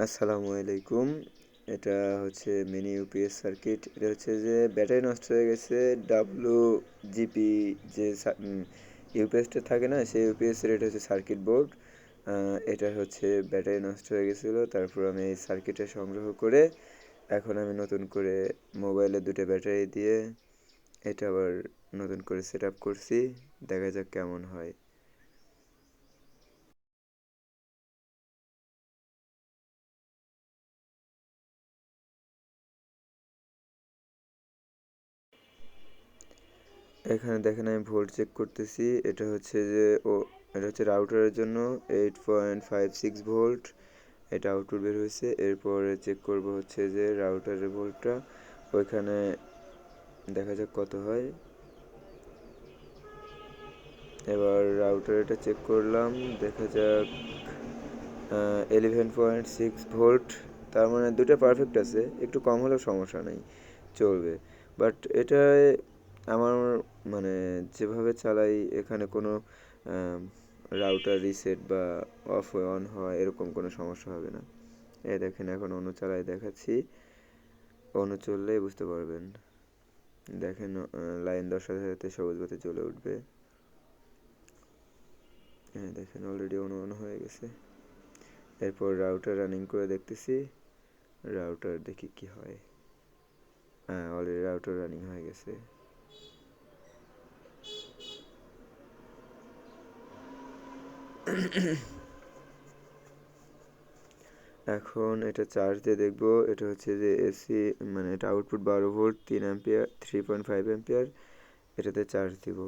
আসসালামু আলাইকুম। এটা হচ্ছে মিনি ইউপিএস সার্কিট। এটা হচ্ছে যে ব্যাটারি নষ্ট হয়ে গেছে। ডাব্লু জিপি যে ইউপিএসটা থাকে না, সেই ইউপিএসের এটা হচ্ছে সার্কিট বোর্ড। এটা হচ্ছে ব্যাটারি নষ্ট হয়ে গেছিল। তারপর আমি এই সার্কিটটা সংগ্রহ করে এখন আমি নতুন করে মোবাইলে দুটো ব্যাটারি দিয়ে এটা আবার নতুন করে সেট করছি। দেখা যাক কেমন হয়। এখানে দেখেন আমি ভোল্ট চেক করতেছি। এটা হচ্ছে যে ও, এটা হচ্ছে রাউটারের জন্য eight point five six volt এটা আউটপুট বের হয়েছে। এরপরে চেক করব হচ্ছে যে রাউটারের ভোল্টটা ওইখানে দেখা যাক কত হয়। এবার রাউটার এটা চেক করলাম, দেখা যাক এলিভেন পয়েন্ট সিক্স ভোল্ট তার মানে দুটো পারফেক্ট আছে, একটু কম হলেও সমস্যা নেই, চলবে। বাট এটায় আমার মানে যেভাবে চালাই এখানে কোনো রাউটার রিসেট বা অফ অন হওয়া এরকম কোনো সমস্যা হবে না। এ দেখেন এখন অনু চালাই দেখাচ্ছি। অনু চললেই বুঝতে পারবেন। দেখেন লাইন দেওয়ার সাথে সবুজ বাতি জ্বলে উঠবে। হ্যাঁ দেখেন অলরেডি অনু অন হয়ে গেছে। এরপর রাউটার রানিং করে দেখতেছি। রাউটার দেখি কি হয়। হ্যাঁ অলরেডি রাউটার রানিং হয়ে গেছে। এখন এটা চার্জ দিয়ে দেখব, এটা হচ্ছে যে এসি মানে এটা আউটপুট বারো ভোল্ট তিন ampere three point five ampere এটাতে চার্জ দিব।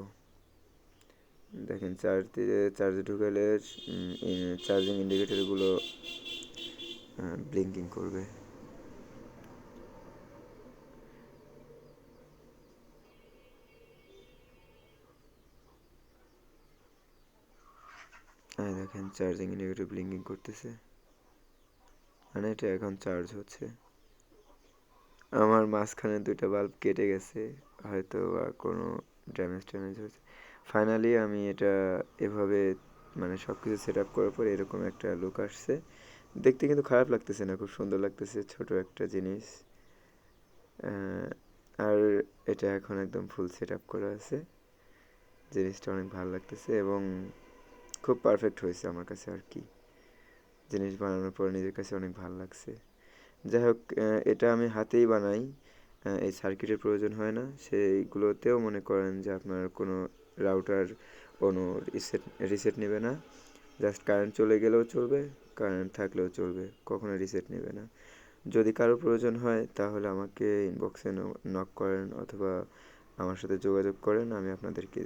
দেখেন চার্জ দিয়ে চার্জে ঢুকালে চার্জিং ইন্ডিকেটারগুলো ব্লিঙ্কিং করবে। হ্যাঁ দেখেন চার্জিং ইন্ডিকেটর ব্লিঙ্কিং করতেছে। মানে এটা এখন চার্জ হচ্ছে। আমার মাঝখানে দুইটা বাল্ব কেটে গেছে, হয়তো বা কোনো ড্যামেজ ট্যামেজ হয়েছে। ফাইনালি আমি এটা এভাবে মানে সব কিছু সেট আপ করার পর এরকম একটা লুক আসছে। দেখতে কিন্তু খারাপ লাগতেছে না, খুব সুন্দর লাগতেছে, ছোট একটা জিনিস। আর এটা এখন একদম ফুল সেট আপ করা আছে। জিনিসটা অনেক ভালো লাগতেছে এবং খুব পারফেক্ট হয়েছে আমার কাছে আর কি। জিনিস বানানোর পর নিজের কাছে অনেক ভালো লাগছে। যাই হোক এটা আমি হাতেই বানাই। এই সার্কিটের প্রয়োজন হয় না। সেইগুলোতেও মনে করেন যে আপনার কোনো রাউটার কোনো রিসেট রিসেট নেবে না। জাস্ট কারেন্ট চলে গেলেও চলবে কারেন্ট থাকলেও চলবে, কখনো রিসেট নেবে না। যদি কারও প্রয়োজন হয়, তাহলে আমাকে ইনবক্সে নক করেন অথবা আমার সাথে যোগাযোগ করেন, আমি আপনাদেরকে